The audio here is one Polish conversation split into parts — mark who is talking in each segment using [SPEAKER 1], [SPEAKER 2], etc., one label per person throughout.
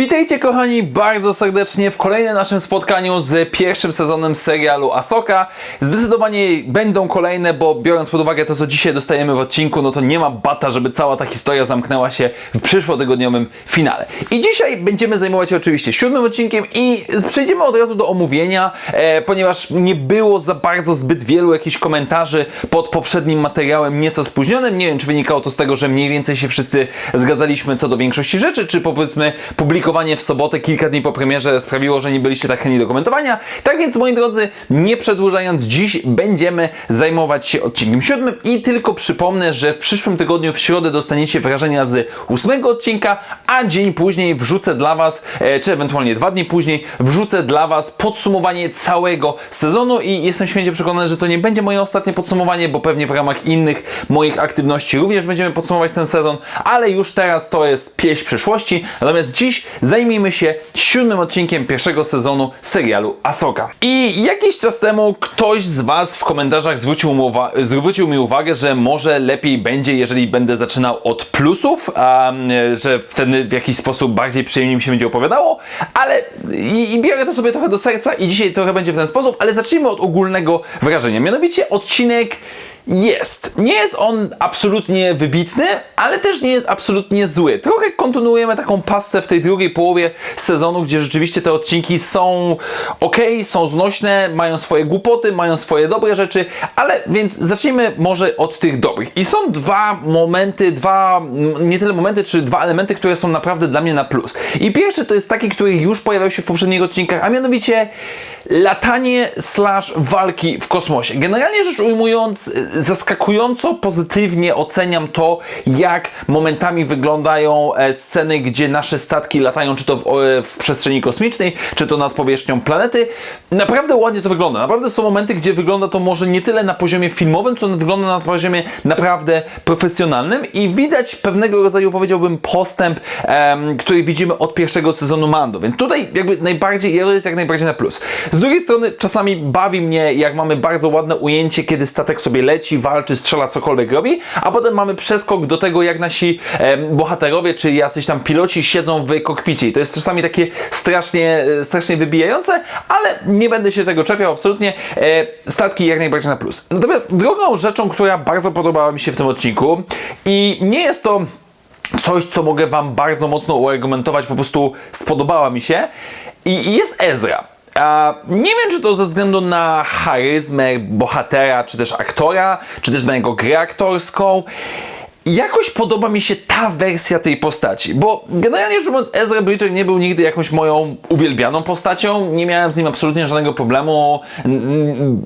[SPEAKER 1] Witajcie kochani bardzo serdecznie w kolejnym naszym spotkaniu z pierwszym sezonem serialu Asoka. Zdecydowanie będą kolejne, bo biorąc pod uwagę to, co dzisiaj dostajemy w odcinku, no to nie ma bata, żeby cała ta historia zamknęła się w przyszłotygodniowym finale. I dzisiaj będziemy zajmować się oczywiście siódmym odcinkiem i przejdziemy od razu do omówienia, e, ponieważ nie było za bardzo zbyt wielu jakichś komentarzy pod poprzednim materiałem, nieco spóźnionym. Nie wiem, czy wynikało to z tego, że mniej więcej się wszyscy zgadzaliśmy co do większości rzeczy, czy powiedzmy w sobotę kilka dni po premierze sprawiło, że nie byliście tak chętni do komentowania. Tak więc, moi drodzy, nie przedłużając, dziś będziemy zajmować się odcinkiem siódmym i tylko przypomnę, że w przyszłym tygodniu w środę dostaniecie wrażenia z ósmego odcinka, a dzień później wrzucę dla Was, e, czy ewentualnie dwa dni później, wrzucę dla Was podsumowanie całego sezonu i jestem święcie przekonany, że to nie będzie moje ostatnie podsumowanie, bo pewnie w ramach innych moich aktywności również będziemy podsumować ten sezon, ale już teraz to jest pieśń przyszłości. Natomiast dziś zajmijmy się siódmym odcinkiem pierwszego sezonu serialu Asoka. I jakiś czas temu ktoś z Was w komentarzach zwrócił mi, zwrócił mi uwagę, że może lepiej będzie, jeżeli będę zaczynał od plusów, a, że wtedy w jakiś sposób bardziej przyjemnie mi się będzie opowiadało, ale i, i biorę to sobie trochę do serca i dzisiaj trochę będzie w ten sposób, ale zacznijmy od ogólnego wrażenia. Mianowicie odcinek jest. Nie jest on absolutnie wybitny, ale też nie jest absolutnie zły. Trochę kontynuujemy taką pasę w tej drugiej połowie sezonu, gdzie rzeczywiście te odcinki są ok, są znośne, mają swoje głupoty, mają swoje dobre rzeczy, ale więc zacznijmy może od tych dobrych. I są dwa momenty, dwa, nie tyle momenty, czy dwa elementy, które są naprawdę dla mnie na plus. I pierwszy to jest taki, który już pojawiał się w poprzednich odcinkach, a mianowicie latanie slash walki w kosmosie. Generalnie rzecz ujmując, zaskakująco pozytywnie oceniam to, jak momentami wyglądają e, sceny, gdzie nasze statki latają, czy to w, o, w przestrzeni kosmicznej, czy to nad powierzchnią planety. Naprawdę ładnie to wygląda. Naprawdę są momenty, gdzie wygląda to może nie tyle na poziomie filmowym, co wygląda na poziomie naprawdę profesjonalnym i widać pewnego rodzaju, powiedziałbym, postęp, em, który widzimy od pierwszego sezonu Mando. Więc tutaj jakby najbardziej, to jest jak najbardziej na plus. Z drugiej strony czasami bawi mnie, jak mamy bardzo ładne ujęcie, kiedy statek sobie leci, walczy, strzela, cokolwiek robi, a potem mamy przeskok do tego, jak nasi em, bohaterowie, czy jacyś tam piloci siedzą w kokpicie. I to jest czasami takie strasznie, e, strasznie wybijające, ale nie będę się tego czepiał, absolutnie. E, statki jak najbardziej na plus. Natomiast drugą rzeczą, która bardzo podobała mi się w tym odcinku i nie jest to coś, co mogę Wam bardzo mocno uargumentować, po prostu spodobała mi się i jest Ezra. A nie wiem, czy to ze względu na charyzmę bohatera, czy też aktora, czy też na jego grę aktorską. Jakoś podoba mi się ta wersja tej postaci, bo generalnie rzecz mówiąc Ezra Bridger nie był nigdy jakąś moją uwielbianą postacią, nie miałem z nim absolutnie żadnego problemu,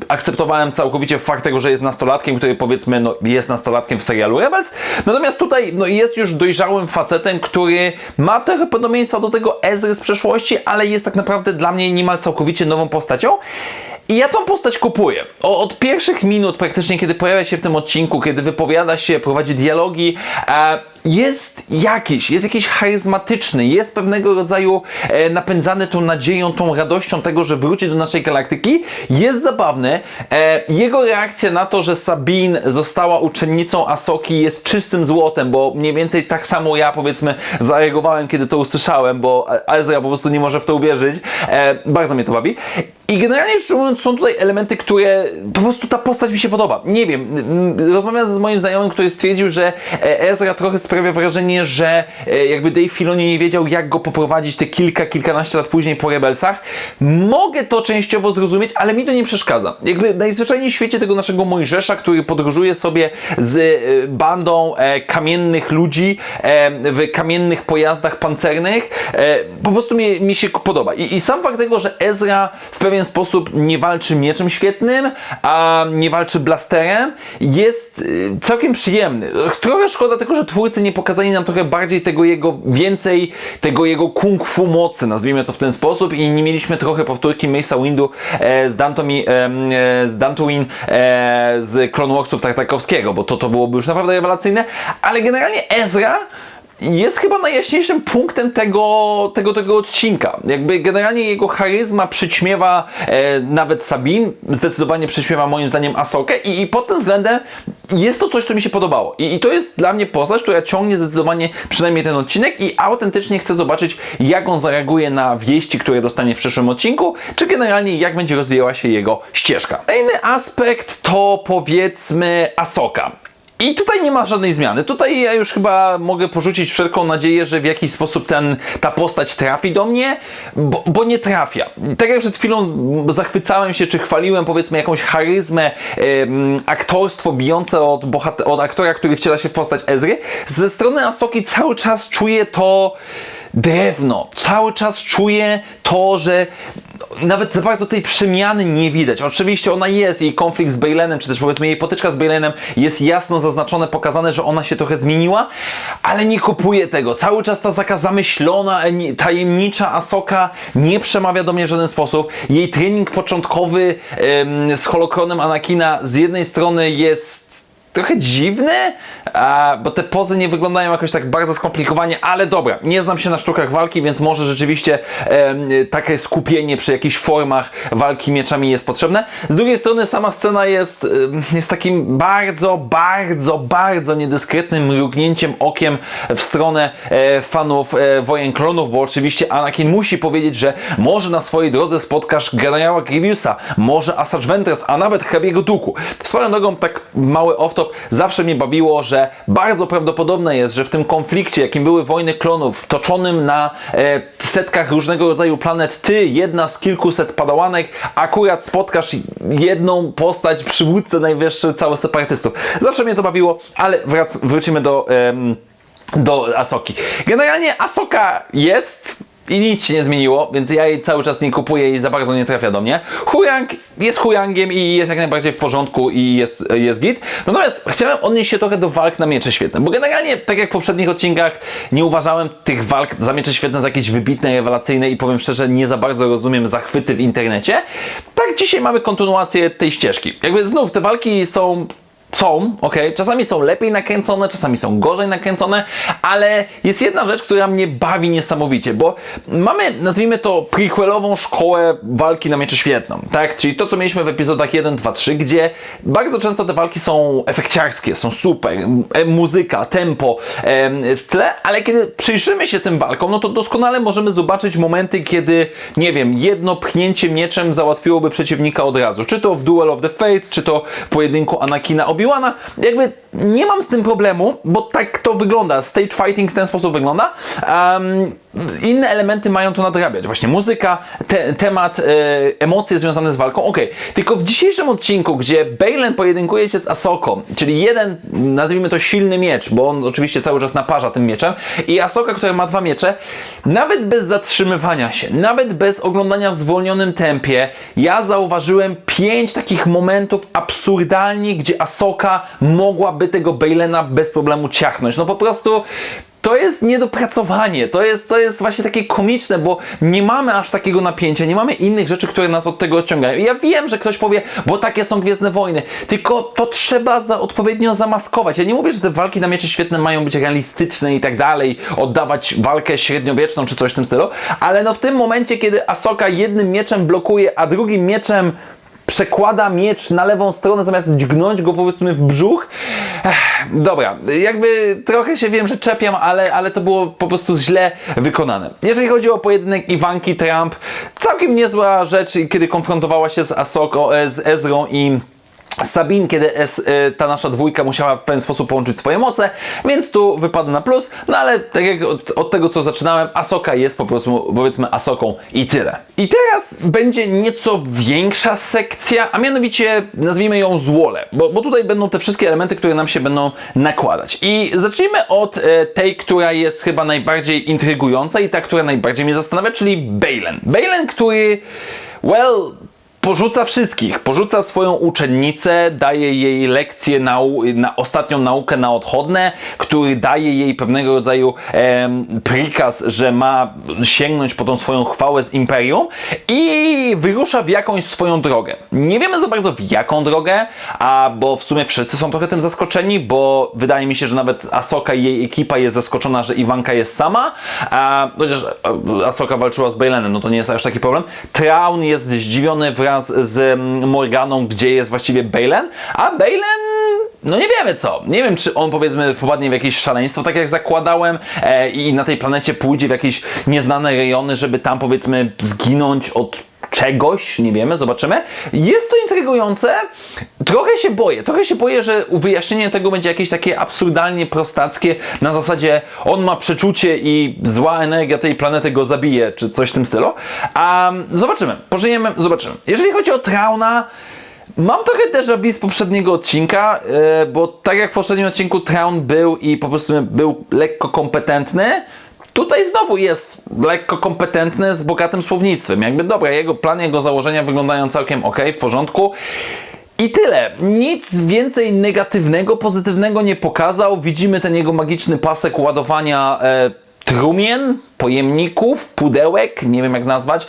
[SPEAKER 1] akceptowałem całkowicie fakt tego, że jest nastolatkiem, który powiedzmy no, jest nastolatkiem w serialu Rebels, natomiast tutaj no, jest już dojrzałym facetem, który ma trochę podobieństwa do tego Ezry z przeszłości, ale jest tak naprawdę dla mnie niemal całkowicie nową postacią. I ja tą postać kupuję. O, od pierwszych minut praktycznie, kiedy pojawia się w tym odcinku, kiedy wypowiada się, prowadzi dialogi, e, jest jakiś, jest jakiś charyzmatyczny, jest pewnego rodzaju e, napędzany tą nadzieją, tą radością tego, że wróci do naszej galaktyki. Jest zabawny. E, jego reakcja na to, że Sabine została uczennicą Asoki jest czystym złotem, bo mniej więcej tak samo ja powiedzmy zareagowałem, kiedy to usłyszałem, bo Ezra po prostu nie może w to uwierzyć. E, bardzo mnie to bawi. I generalnie rzecz ujmując, są tutaj elementy, które po prostu ta postać mi się podoba. Nie wiem, rozmawiałem z moim znajomym, który stwierdził, że e, Ezra trochę sprawia wrażenie, że e, jakby Dave Filoni nie wiedział, jak go poprowadzić te kilka, kilkanaście lat później po Rebelsach. Mogę to częściowo zrozumieć, ale mi to nie przeszkadza. Jakby najzwyczajniej w świecie tego naszego Mojżesza, który podróżuje sobie z e, bandą e, kamiennych ludzi w kamiennych pojazdach pancernych, po prostu mi, mi się podoba. I, I sam fakt tego, że Ezra w pewien sposób nie walczy mieczem świetnym, a nie walczy blasterem, jest całkiem przyjemny. Trochę szkoda tego, że twórcy nie pokazali nam trochę bardziej tego jego, więcej tego jego kung fu mocy, nazwijmy to w ten sposób i nie mieliśmy trochę powtórki Mace'a Windu e, z Dantomi, e, e, z Dantooine e, z Warsów Tartakowskiego, bo to, to byłoby już naprawdę rewelacyjne, ale generalnie Ezra jest chyba najjaśniejszym punktem tego, tego, tego odcinka. Jakby generalnie jego charyzma przyćmiewa e, nawet Sabin, zdecydowanie przyćmiewa moim zdaniem Asokę i, i pod tym względem jest to coś, co mi się podobało. I, I to jest dla mnie postać, która ciągnie zdecydowanie przynajmniej ten odcinek i autentycznie chcę zobaczyć, jak on zareaguje na wieści, które dostanie w przyszłym odcinku, czy generalnie jak będzie rozwijała się jego ścieżka. Kolejny aspekt to powiedzmy Asoka. I tutaj nie ma żadnej zmiany. Tutaj ja już chyba mogę porzucić wszelką nadzieję, że w jakiś sposób ten, ta postać trafi do mnie, bo, bo nie trafia. Tak jak przed chwilą zachwycałem się, czy chwaliłem powiedzmy jakąś charyzmę, em, aktorstwo bijące od, od aktora, który wciela się w postać Ezry, ze strony Asoki cały czas czuję to drewno. Cały czas czuję to, że nawet za bardzo tej przemiany nie widać. Oczywiście ona jest, jej konflikt z Balenem, czy też powiedzmy jej potyczka z Balenem jest jasno zaznaczone, pokazane, że ona się trochę zmieniła, ale nie kupuję tego. Cały czas ta taka zamyślona, eni- tajemnicza Asoka nie przemawia do mnie w żaden sposób. Jej trening początkowy em, z holokronem Anakina z jednej strony jest trochę dziwne, a, bo te pozy nie wyglądają jakoś tak bardzo skomplikowanie, ale dobra, nie znam się na sztukach walki, więc może rzeczywiście takie skupienie przy jakichś formach walki mieczami jest potrzebne. Z drugiej strony sama scena jest, jest takim bardzo, bardzo, bardzo niedyskretnym mrugnięciem okiem w stronę e, fanów e, Wojen Klonów, bo oczywiście Anakin musi powiedzieć, że może na swojej drodze spotkasz generała Grievousa, może Asajj Ventress, a nawet hrabiego Duku. Swoją drogą, tak mały zawsze mnie bawiło, że bardzo prawdopodobne jest, że w tym konflikcie, jakim były wojny klonów, toczonym na e, setkach różnego rodzaju planet, ty, jedna z kilkuset padałanek, akurat spotkasz jedną postać, przywódcę najwyższy, całe separatystów. Zawsze mnie to bawiło, ale wrac- wrócimy do... do Asoki. Generalnie Asoka jest i nic się nie zmieniło, więc ja jej cały czas nie kupuję i za bardzo nie trafia do mnie. Huyang jest Huyangiem i jest jak najbardziej w porządku i jest, jest git. Natomiast chciałem odnieść się trochę do walk na miecze świetne, bo generalnie, tak jak w poprzednich odcinkach, nie uważałem tych walk za miecze świetne za jakieś wybitne, rewelacyjne i powiem szczerze, nie za bardzo rozumiem zachwyty w internecie. Tak dzisiaj mamy kontynuację tej ścieżki. Jakby znów te walki są są, ok, czasami są lepiej nakręcone, czasami są gorzej nakręcone, ale jest jedna rzecz, która mnie bawi niesamowicie, bo mamy, nazwijmy to, prequelową szkołę walki na mieczy świetną, tak? Czyli to, co mieliśmy w epizodach 1, 2, 3, gdzie bardzo często te walki są efekciarskie, są super, e, muzyka, tempo em, w tle, ale kiedy przyjrzymy się tym walkom, no to doskonale możemy zobaczyć momenty, kiedy, nie wiem, jedno pchnięcie mieczem załatwiłoby przeciwnika od razu. Czy to w Duel of the Fates, czy to w pojedynku Anakina Jakby nie mam z tym problemu, bo tak to wygląda. Stage fighting w ten sposób wygląda. Um, inne elementy mają to nadrabiać. Właśnie muzyka, te, temat, e, emocje związane z walką. Okej, tylko w dzisiejszym odcinku, gdzie Balen pojedynkuje się z Asoką, czyli jeden, nazwijmy to silny miecz, bo on oczywiście cały czas naparza tym mieczem, i Asoka, która ma dwa miecze, nawet bez zatrzymywania się, nawet bez oglądania w zwolnionym tempie, ja zauważyłem pięć takich momentów absurdalnie, gdzie Asoka mogłaby tego Balena bez problemu ciachnąć. No po prostu to jest niedopracowanie, to jest, to jest właśnie takie komiczne, bo nie mamy aż takiego napięcia, nie mamy innych rzeczy, które nas od tego odciągają. Ja wiem, że ktoś powie, bo takie są Gwiezdne Wojny, tylko to trzeba za, odpowiednio zamaskować. Ja nie mówię, że te walki na miecze świetne mają być realistyczne i tak dalej, oddawać walkę średniowieczną czy coś w tym stylu, ale no w tym momencie, kiedy Asoka jednym mieczem blokuje, a drugim mieczem przekłada miecz na lewą stronę zamiast dźgnąć go powiedzmy w brzuch. Ech, dobra, jakby trochę się wiem, że czepiam, ale, ale to było po prostu źle wykonane. Jeżeli chodzi o pojedynek Iwanki Trump, całkiem niezła rzecz, kiedy konfrontowała się z Asoko, z Ezrą i Sabin, kiedy e, ta nasza dwójka musiała w pewien sposób połączyć swoje moce, więc tu wypada na plus, no ale tak jak od, od tego co zaczynałem, Asoka jest po prostu powiedzmy Asoką i tyle. I teraz będzie nieco większa sekcja, a mianowicie nazwijmy ją złole, bo, bo tutaj będą te wszystkie elementy, które nam się będą nakładać. I zacznijmy od e, tej, która jest chyba najbardziej intrygująca i ta, która najbardziej mnie zastanawia, czyli Balen. Balen, który, well, porzuca wszystkich. Porzuca swoją uczennicę, daje jej lekcję, na ostatnią naukę na odchodne, który daje jej pewnego rodzaju em, prikaz, że ma sięgnąć po tą swoją chwałę z Imperium i wyrusza w jakąś swoją drogę. Nie wiemy za bardzo w jaką drogę, a bo w sumie wszyscy są trochę tym zaskoczeni, bo wydaje mi się, że nawet Asoka i jej ekipa jest zaskoczona, że Iwanka jest sama, a chociaż e, Asoka walczyła z Bailenem, no to nie jest aż taki problem. Traun jest zdziwiony wraz z Morganą, gdzie jest właściwie Bailen, a Bailen no nie wiemy co. Nie wiem, czy on powiedzmy wpadnie w jakieś szaleństwo, tak jak zakładałem e, i na tej planecie pójdzie w jakieś nieznane rejony, żeby tam powiedzmy zginąć od czegoś, nie wiemy, zobaczymy. Jest to intrygujące. Trochę się boję, trochę się boję, że wyjaśnienie tego będzie jakieś takie absurdalnie prostackie, na zasadzie on ma przeczucie i zła energia tej planety go zabije, czy coś w tym stylu. A zobaczymy, pożyjemy, zobaczymy. Jeżeli chodzi o Trauna, Mam trochę déjà vu z poprzedniego odcinka, e, bo tak jak w poprzednim odcinku Traun był i po prostu był lekko kompetentny, tutaj znowu jest lekko kompetentny z bogatym słownictwem. Jakby dobra, jego plan, jego założenia wyglądają całkiem ok, w porządku. I tyle. Nic więcej negatywnego, pozytywnego nie pokazał. Widzimy ten jego magiczny pasek ładowania e, trumien, pojemników, pudełek, nie wiem jak nazwać,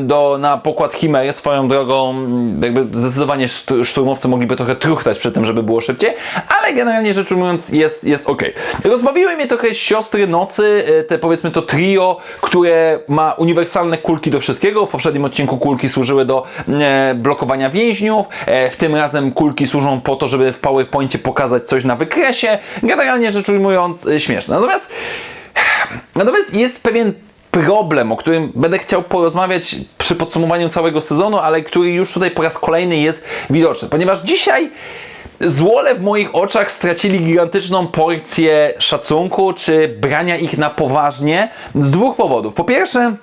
[SPEAKER 1] do, na pokład Chimery. Swoją drogą, mm, jakby zdecydowanie sztu- szturmowcy mogliby trochę truchtać przy tym, żeby było szybciej, ale generalnie rzecz ujmując jest, jest ok. Rozbawiły mnie trochę siostry nocy, e, te powiedzmy to trio, które ma uniwersalne kulki do wszystkiego. W poprzednim odcinku kulki służyły do e, blokowania więźniów, e, w tym razem kulki służą po to, żeby w PowerPoincie pokazać coś na wykresie. Generalnie rzecz ujmując e, śmieszne. Natomiast Natomiast jest pewien problem, o którym będę chciał porozmawiać przy podsumowaniu całego sezonu, ale który już tutaj po raz kolejny jest widoczny, ponieważ dzisiaj złole w moich oczach stracili gigantyczną porcję szacunku, czy brania ich na poważnie z dwóch powodów. Po pierwsze,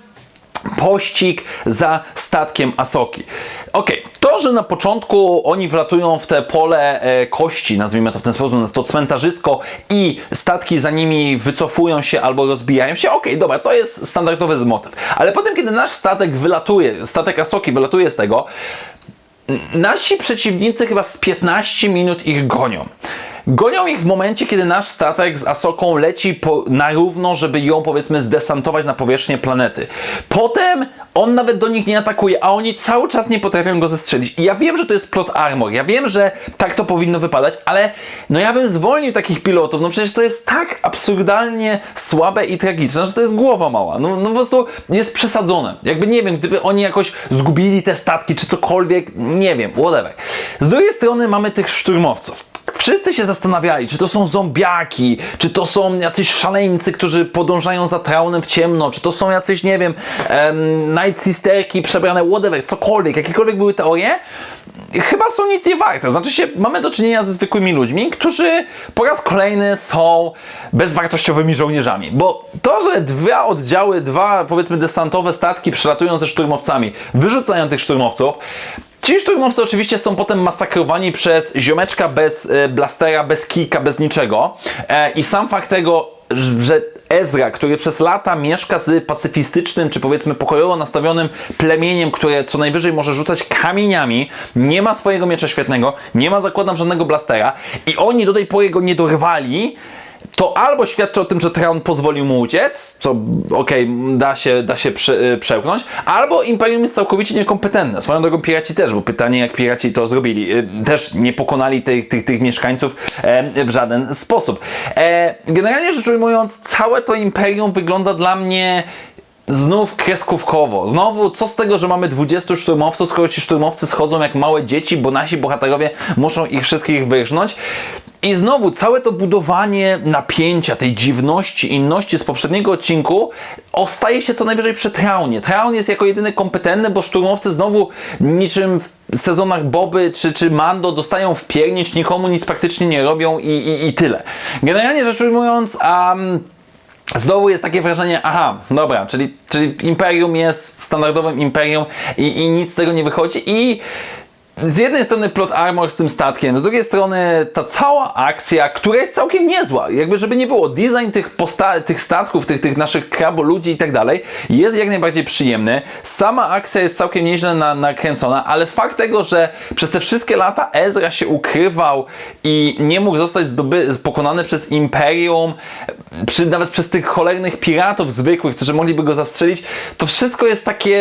[SPEAKER 1] pościg za statkiem Asoki. Okej, to, że na początku oni wlatują w te pole e, kości, nazwijmy to w ten sposób, to cmentarzysko i statki za nimi wycofują się albo rozbijają się, okej, dobra, to jest standardowy motyw. Ale potem, kiedy nasz statek wylatuje, statek Asoki wylatuje z tego, nasi przeciwnicy chyba z 15 minut ich gonią. Gonią ich w momencie, kiedy nasz statek z Asoką leci po, na równo, żeby ją powiedzmy zdesantować na powierzchnię planety. Potem on nawet do nich nie atakuje, a oni cały czas nie potrafią go zestrzelić. I ja wiem, że to jest plot armor, ja wiem, że tak to powinno wypadać, ale no ja bym zwolnił takich pilotów, no przecież to jest tak absurdalnie słabe i tragiczne, że to jest głowa mała. No, no po prostu jest przesadzone. Jakby nie wiem, gdyby oni jakoś zgubili te statki, czy cokolwiek, nie wiem, whatever. Z drugiej strony mamy tych szturmowców. Wszyscy się zastanawiali, czy to są zombiaki, czy to są jacyś szaleńcy, którzy podążają za traunem w ciemno, czy to są jacyś, nie wiem, um, Night Sisterki przebrane, whatever, cokolwiek, jakiekolwiek były teorie, chyba są nic nie warte. Znaczy się, mamy do czynienia ze zwykłymi ludźmi, którzy po raz kolejny są bezwartościowymi żołnierzami. Bo to, że dwa oddziały, dwa powiedzmy desantowe statki przelatują ze szturmowcami, wyrzucają tych szturmowców, Ci szturmowcy oczywiście są potem masakrowani przez ziomeczka bez e, blastera, bez kijka, bez niczego. E, I sam fakt tego, że Ezra, który przez lata mieszka z pacyfistycznym, czy powiedzmy pokojowo nastawionym plemieniem, które co najwyżej może rzucać kamieniami, nie ma swojego miecza świetnego, nie ma zakładam żadnego blastera i oni do tej pory go nie dorwali, to albo świadczy o tym, że Traun pozwolił mu uciec, co okej, da się, da się prze, y, przełknąć, albo Imperium jest całkowicie niekompetentne. Swoją drogą piraci też, bo pytanie jak piraci to zrobili. Y, Też nie pokonali tych, tych, tych mieszkańców w żaden sposób. E, generalnie rzecz ujmując, całe to Imperium wygląda dla mnie Znów kreskówkowo. Znowu, co z tego, że mamy 20 szturmowców, skoro ci szturmowcy schodzą jak małe dzieci, bo nasi bohaterowie muszą ich wszystkich wyrżnąć. I znowu, całe to budowanie napięcia, tej dziwności, inności z poprzedniego odcinku ostaje się co najwyżej przy Traunie. Traun jest jako jedyny kompetentny, bo szturmowcy znowu niczym w sezonach Boby czy, czy Mando dostają w piernicz, nikomu nic praktycznie nie robią i, i, i tyle. Generalnie rzecz ujmując, um, Znowu jest takie wrażenie, aha, dobra, czyli, czyli imperium jest standardowym imperium i, i nic z tego nie wychodzi i z jednej strony plot armor z tym statkiem, z drugiej strony ta cała akcja, która jest całkiem niezła. Jakby żeby nie było, design tych, posta- tych statków, tych, tych naszych kraboludzi i tak dalej jest jak najbardziej przyjemny. Sama akcja jest całkiem nieźle na, nakręcona, ale fakt tego, że przez te wszystkie lata Ezra się ukrywał i nie mógł zostać zdoby- pokonany przez Imperium, przy, nawet przez tych cholernych piratów zwykłych, którzy mogliby go zastrzelić, to wszystko jest takie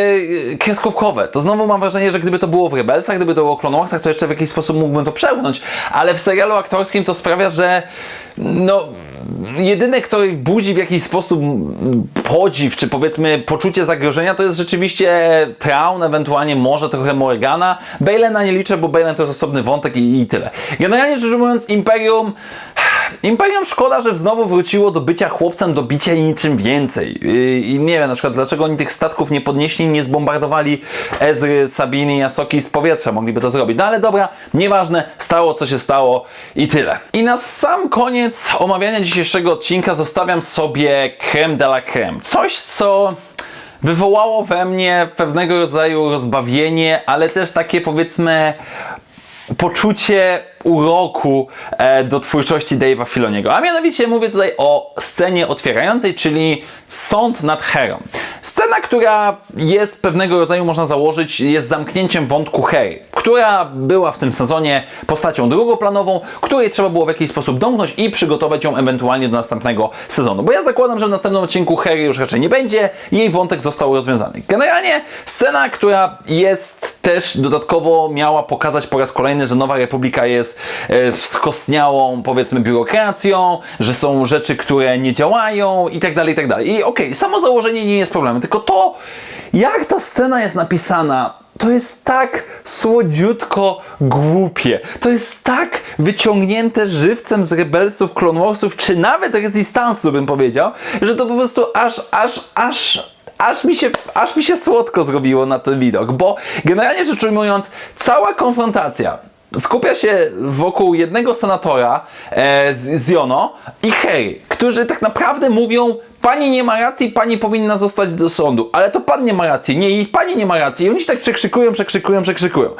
[SPEAKER 1] y, kreskówkowe. To znowu mam wrażenie, że gdyby to było w Rebelsach, gdyby to w Clone to jeszcze w jakiś sposób mógłbym to przełknąć, ale w serialu aktorskim to sprawia, że no jedyne, kto budzi w jakiś sposób podziw, czy powiedzmy poczucie zagrożenia, to jest rzeczywiście Traun, ewentualnie może trochę Morgana. Balena nie liczę, bo Balen to jest osobny wątek i, i tyle. Generalnie rzecz ujmując, Imperium Imperium szkoda, że znowu wróciło do bycia chłopcem, do bicia i niczym więcej. I, nie wiem na przykład, dlaczego oni tych statków nie podnieśli, nie zbombardowali Ezry, Sabiny i Asoki z powietrza. Mogliby to zrobić. No ale dobra, nieważne, stało co się stało i tyle. I na sam koniec omawiania dzisiejszego odcinka zostawiam sobie creme de la creme. Coś, co wywołało we mnie pewnego rodzaju rozbawienie, ale też takie powiedzmy poczucie uroku e, do twórczości Dave'a Filoniego. A mianowicie mówię tutaj o scenie otwierającej, czyli sąd nad Herą. Scena, która jest pewnego rodzaju, można założyć, jest zamknięciem wątku Hery, która była w tym sezonie postacią drugoplanową, której trzeba było w jakiś sposób domknąć i przygotować ją ewentualnie do następnego sezonu. Bo ja zakładam, że w następnym odcinku Hery już raczej nie będzie, jej wątek został rozwiązany. Generalnie scena, która jest też dodatkowo miała pokazać po raz kolejny, że Nowa Republika jest e, skostniałą, powiedzmy, biurokracją, że są rzeczy, które nie działają i tak dalej, i tak dalej. I okej, samo założenie nie jest problemem, tylko to, jak ta scena jest napisana, to jest tak słodziutko głupie. To jest tak wyciągnięte żywcem z Rebelsów, Clone Warsów, czy nawet Resistance'u bym powiedział, że to po prostu aż, aż, aż aż mi, się, aż mi się słodko zrobiło na ten widok, bo generalnie rzecz ujmując, cała konfrontacja skupia się wokół jednego senatora e, z, z Jono i Harry, którzy tak naprawdę mówią Pani nie ma racji, pani powinna zostać do sądu, ale to pan nie ma racji, nie, i pani nie ma racji. I oni się tak przekrzykują, przekrzykują, przekrzykują.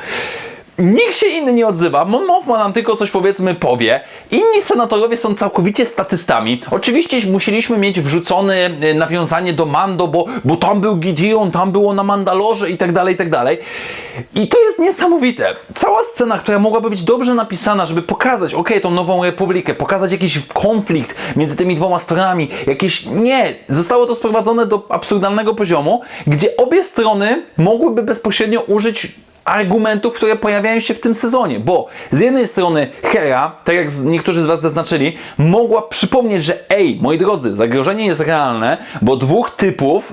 [SPEAKER 1] Nikt się inny nie odzywa. Mon Mothma nam tylko coś powiedzmy powie. Inni senatorowie są całkowicie statystami. Oczywiście musieliśmy mieć wrzucone e, nawiązanie do Mando, bo, bo tam był Gideon, tam było na Mandalorze i tak dalej, i tak dalej. I to jest niesamowite. Cała scena, która mogłaby być dobrze napisana, żeby pokazać, ok, tą nową republikę, pokazać jakiś konflikt między tymi dwoma stronami, jakieś... Nie! Zostało to sprowadzone do absurdalnego poziomu, gdzie obie strony mogłyby bezpośrednio użyć argumentów, które pojawiają się w tym sezonie, bo z jednej strony Hera, tak jak niektórzy z Was zaznaczyli, mogła przypomnieć, że ej, moi drodzy, zagrożenie jest realne, bo dwóch typów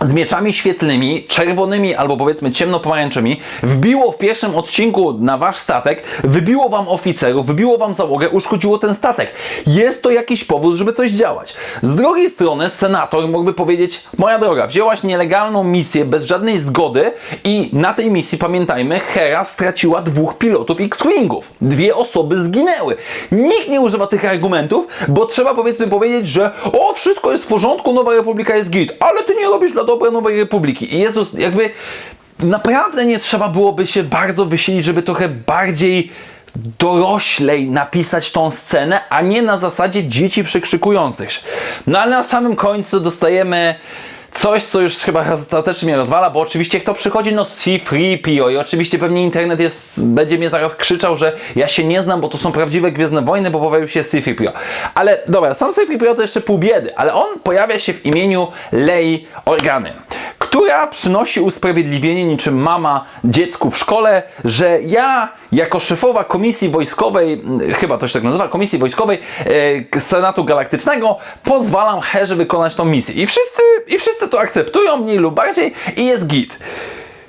[SPEAKER 1] z mieczami świetlnymi, czerwonymi albo powiedzmy ciemnopomarańczymi, wbiło w pierwszym odcinku na wasz statek, wybiło wam oficerów, wybiło wam załogę, uszkodziło ten statek. Jest to jakiś powód, żeby coś działać. Z drugiej strony senator mógłby powiedzieć, moja droga, wzięłaś nielegalną misję bez żadnej zgody i na tej misji, pamiętajmy, Hera straciła dwóch pilotów X-Wingów. Dwie osoby zginęły. Nikt nie używa tych argumentów, bo trzeba powiedzmy powiedzieć, że o, wszystko jest w porządku, Nowa Republika jest git, ale ty nie robisz dla dobra Nowej Republiki. I Jezus, jakby naprawdę nie trzeba byłoby się bardzo wysilić, żeby trochę bardziej doroślej napisać tą scenę, a nie na zasadzie dzieci przykrzykujących. się. No ale na samym końcu dostajemy coś, co już chyba ostatecznie mnie rozwala, bo oczywiście kto przychodzi, no C3PO i oczywiście pewnie internet jest, będzie mnie zaraz krzyczał, że ja się nie znam, bo to są prawdziwe Gwiezdne Wojny, bo pojawił się C3PO. Ale dobra, sam C3PO to jeszcze pół biedy, ale on pojawia się w imieniu Lei Organy która przynosi usprawiedliwienie niczym mama dziecku w szkole, że ja jako szefowa komisji wojskowej, mm, chyba to się tak nazywa, komisji wojskowej e, Senatu Galaktycznego, pozwalam Herze wykonać tą misję. I wszyscy, I wszyscy to akceptują, mniej lub bardziej, i jest git.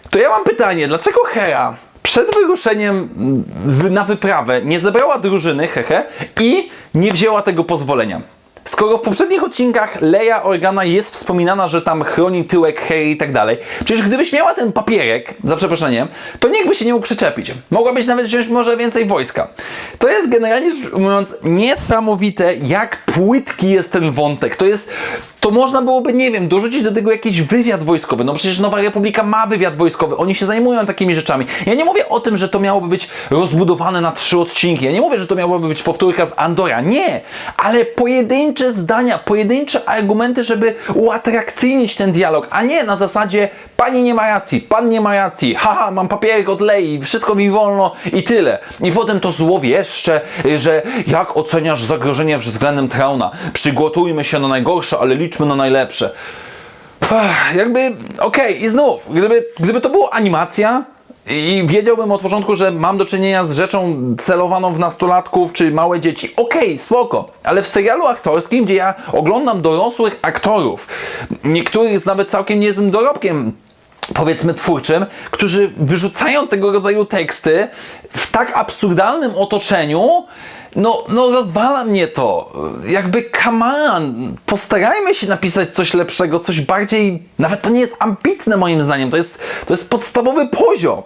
[SPEAKER 1] To ja mam pytanie, dlaczego Hera przed wyruszeniem mm, na wyprawę nie zebrała drużyny, hehe, i nie wzięła tego pozwolenia? Skoro w poprzednich odcinkach Leia Organa jest wspominana, że tam chroni tyłek Harry i tak dalej, przecież gdybyś miała ten papierek, za przeproszeniem, to nikt by się nie mógł przyczepić. Mogłabyś nawet wziąć może więcej wojska. To jest generalnie rzecz ujmując niesamowite, jak płytki jest ten wątek. To jest, to można byłoby, nie wiem, dorzucić do tego jakiś wywiad wojskowy. No przecież Nowa Republika ma wywiad wojskowy, oni się zajmują takimi rzeczami. Ja nie mówię o tym, że to miałoby być rozbudowane na trzy odcinki. Ja nie mówię, że to miałoby być powtórka z Andora. Nie, ale pojedyncze zdania, pojedyncze argumenty, żeby uatrakcyjnić ten dialog, a nie na zasadzie pani nie ma racji, pan nie ma racji, haha, mam papierek od lei, wszystko mi wolno i tyle. I potem to złowieszcze, że jak oceniasz zagrożenie względem Przygotujmy się na najgorsze, ale liczmy na najlepsze. Jakby, okej, i znów, gdyby, gdyby to była animacja i wiedziałbym od początku, że mam do czynienia z rzeczą celowaną w nastolatków czy małe dzieci, okej, spoko, ale w serialu aktorskim, gdzie ja oglądam dorosłych aktorów, niektórych z nawet całkiem niezłym dorobkiem, powiedzmy twórczym, którzy wyrzucają tego rodzaju teksty w tak absurdalnym otoczeniu, no, no rozwala mnie to. Jakby come on, postarajmy się napisać coś lepszego, coś bardziej, nawet to nie jest ambitne moim zdaniem, to jest, to jest podstawowy poziom.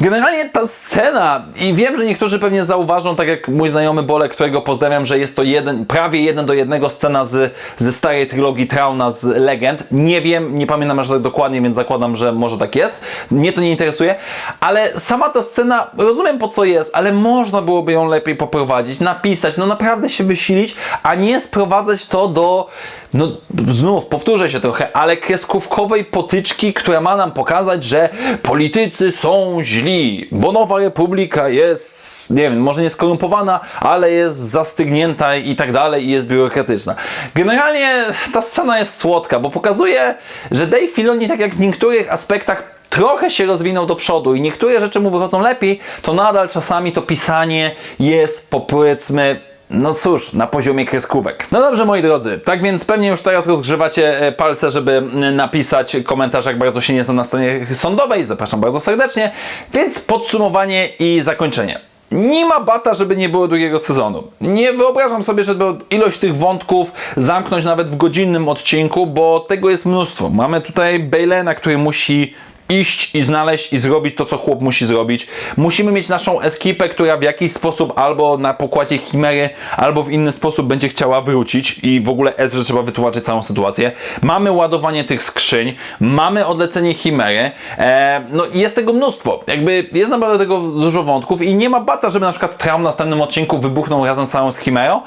[SPEAKER 1] Generalnie ta scena, i wiem, że niektórzy pewnie zauważą, tak jak mój znajomy Bolek, którego pozdrawiam, że jest to jeden, prawie jeden do jednego scena z, ze starej trylogii Trauna z Legend. Nie wiem, nie pamiętam aż tak dokładnie, więc zakładam, że może tak jest. Mnie to nie interesuje, ale sama ta scena, rozumiem po co jest, ale można byłoby ją lepiej poprowadzić, napisać, no naprawdę się wysilić, a nie sprowadzać to do, no znów, powtórzę się trochę, ale kreskówkowej potyczki, która ma nam pokazać, że politycy są źli, bo Nowa Republika jest, nie wiem, może nie skorumpowana, ale jest zastygnięta i tak dalej i jest biurokratyczna. Generalnie ta scena jest słodka, bo pokazuje, że Dave Filoni tak jak w niektórych aspektach trochę się rozwinął do przodu i niektóre rzeczy mu wychodzą lepiej, to nadal czasami to pisanie jest powiedzmy no cóż, na poziomie kreskówek. No dobrze, moi drodzy, tak więc pewnie już teraz rozgrzewacie e, palce, żeby napisać komentarz, jak bardzo się nie znam na scenie sądowej. Zapraszam bardzo serdecznie. Więc podsumowanie i zakończenie. Nie ma bata, żeby nie było drugiego sezonu. Nie wyobrażam sobie, żeby ilość tych wątków zamknąć nawet w godzinnym odcinku, bo tego jest mnóstwo. Mamy tutaj Bailena, który musi iść i znaleźć i zrobić to, co chłop musi zrobić. Musimy mieć naszą ekipę, która w jakiś sposób albo na pokładzie Chimery, albo w inny sposób będzie chciała wrócić i w ogóle Ezra trzeba wytłumaczyć całą sytuację. Mamy ładowanie tych skrzyń, mamy odlecenie Chimery, e, no i jest tego mnóstwo. Jakby jest naprawdę tego dużo wątków i nie ma bata, żeby na przykład Traum w następnym odcinku wybuchnął razem całą z Chimerą.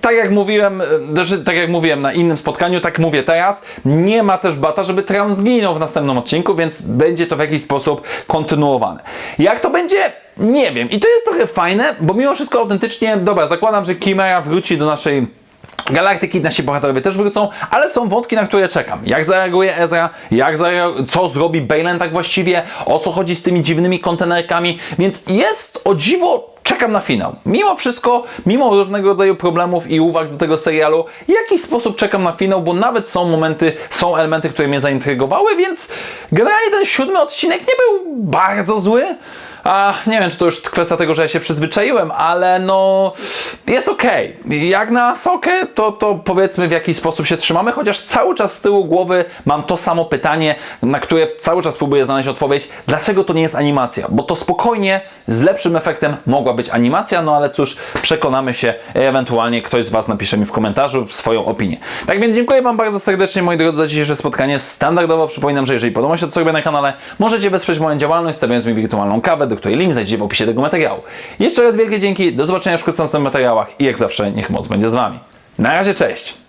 [SPEAKER 1] Tak jak mówiłem, e, znaczy, tak jak mówiłem na innym spotkaniu, tak mówię teraz, nie ma też bata, żeby Traum zginął w następnym odcinku, więc będzie to w jakiś sposób kontynuowane. Jak to będzie? Nie wiem. I to jest trochę fajne, bo mimo wszystko autentycznie, dobra, zakładam, że Chimera wróci do naszej Galaktyki, nasi bohaterowie też wrócą, ale są wątki, na które czekam. Jak zareaguje Ezra, jak co zrobi Balen tak właściwie, o co chodzi z tymi dziwnymi kontenerkami, więc jest o dziwo czekam na finał. Mimo wszystko, mimo różnego rodzaju problemów i uwag do tego serialu, w jakiś sposób czekam na finał, bo nawet są momenty, są elementy, które mnie zaintrygowały, więc generalnie ten siódmy odcinek nie był bardzo zły. A nie wiem, czy to już kwestia tego, że ja się przyzwyczaiłem, ale no jest okej. Jak na sokę, to, to powiedzmy w jakiś sposób się trzymamy, chociaż cały czas z tyłu głowy mam to samo pytanie, na które cały czas próbuję znaleźć odpowiedź. Dlaczego to nie jest animacja? Bo to spokojnie, z lepszym efektem mogła być animacja, no ale cóż, przekonamy się, ewentualnie ktoś z Was napisze mi w komentarzu swoją opinię. Tak więc dziękuję Wam bardzo serdecznie, moi drodzy, za dzisiejsze spotkanie. Standardowo przypominam, że jeżeli podoba się to, co robię na kanale, możecie wesprzeć moją działalność, stawiając mi wirtualną kawę, do której link znajdziecie w opisie tego materiału. Jeszcze raz wielkie dzięki, do zobaczenia wkrótce w następnych materiałach i jak zawsze niech moc będzie z Wami. Na razie, cześć!